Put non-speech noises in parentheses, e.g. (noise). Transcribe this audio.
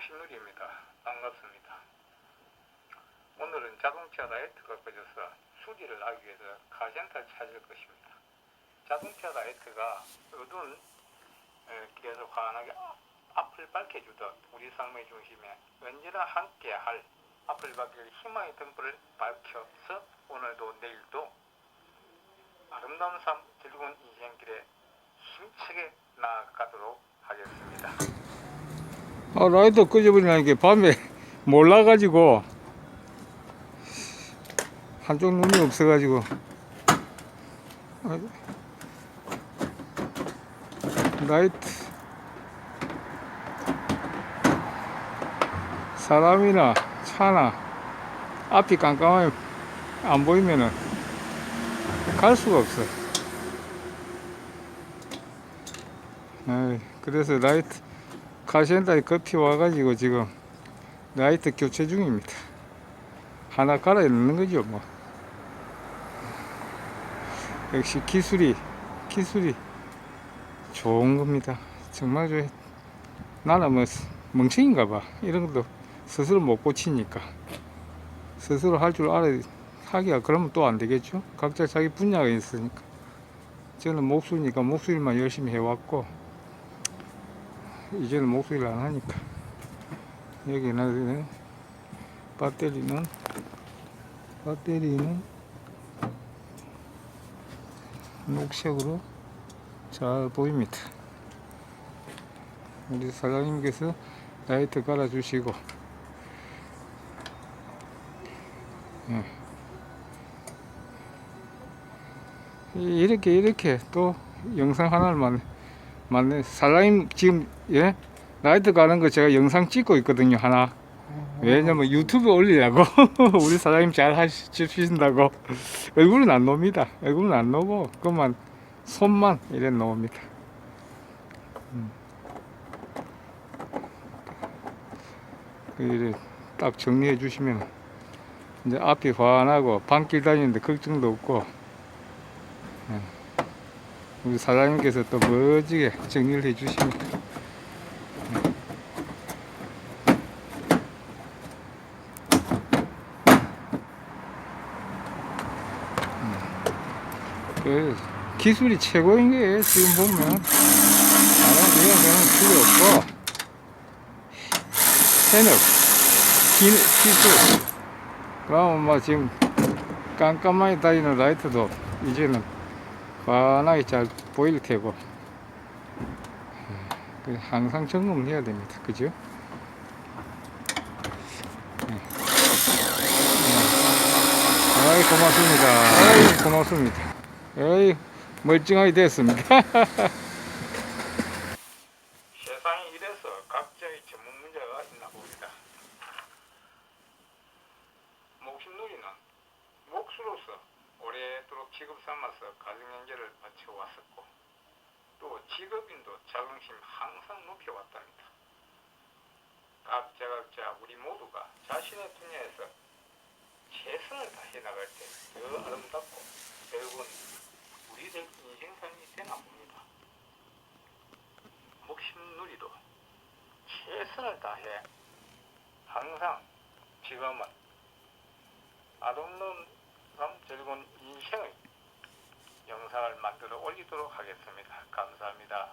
목신누리입니다. 반갑습니다. 오늘은 자동차 라이트가 꺼져서 수리를 하기 위해서 카센터를 찾을 것입니다. 자동차 라이트가 어두운 에, 길에서 환하게 앞- 앞을 밝혀주듯 우리 삶의 중심에 언제나 함께할 앞을 밝힐 희망의 등불을 밝혀서 오늘도 내일도 아름다운 삶 즐거운 인생길에 힘차게 나아가도록 하겠습니다. 아, 라이터 게 밤에 (laughs) 몰라가지고 한쪽 눈이 없어가지고. 아, 라이트. 사람이나 차나 앞이 깜깜하게 안 보이면은 갈 수가 없어. 그래서 라이트 카센터에 급히 와가지고 지금 라이트 교체 중입니다. 하나 갈아 넣는 거죠, 뭐. 역시 기술이, 기술이 좋은 겁니다. 정말 좋아. 나는 뭐 멍청인가 봐. 이런 것도 스스로 못 고치니까. 스스로 할 줄 알아야 하기가 그러면 또 안 되겠죠? 각자 자기 분야가 있으니까. 저는 목수니까 목수일만 열심히 해왔고, 이제는 목소리를 안 하니까 여기는 배터리는 배터리는 녹색으로 잘 보입니다. 우리 사장님께서 라이트 깔아주시고 예. 이렇게 이렇게 또 영상 하나를 만 맞네. 사장님 지금 예 라이트 가는 거 제가 영상 찍고 있거든요 하나. 왜냐면 유튜브 올리려고 (laughs) 우리 사장님 잘 하시신다고 (laughs) 얼굴은 안 놉니다. 얼굴은 안 놓고 그만 손만 이래 놓습니다. 음. 이래 딱 정리해 주시면 이제 앞이 환하고 밤길 다니는데 걱정도 없고 예. 우리 사장님께서 또 멋지게 정리를 해 주십니다. 그 기술이 최고인 게 지금 보면 나는 그냥 그냥 필요 없고 해력 기, 기술. 그러면 뭐 지금 깜깜하게 다니는 라이트도 이제는 환하게 잘 보일 테고. 그 항상 점검을 해야 됩니다. 그죠? 네. 아이 고맙습니다. 아이 고맙습니다. 아이 멀쩡하게 됐습니다 (laughs) 세상에 이래서 각자의 전문 문제가 있나 봅니다. 목신누리는 목수로서 오래도록 직업 삼아서 가정 연계를 바쳐왔었고 또 직업인도 자긍심 항상 높여왔답니다. 각자 각자 우리 모두가 자신의 분야에서 최선을 다해 나갈 때 더 아름답고 결국은 우리들 인생선이 되나 봅니다. 목신누리도 최선을 다해 항상 지금은 아름다운 삶 즐거운 인생의 영상을 올리도록 하겠습니다. 감사합니다.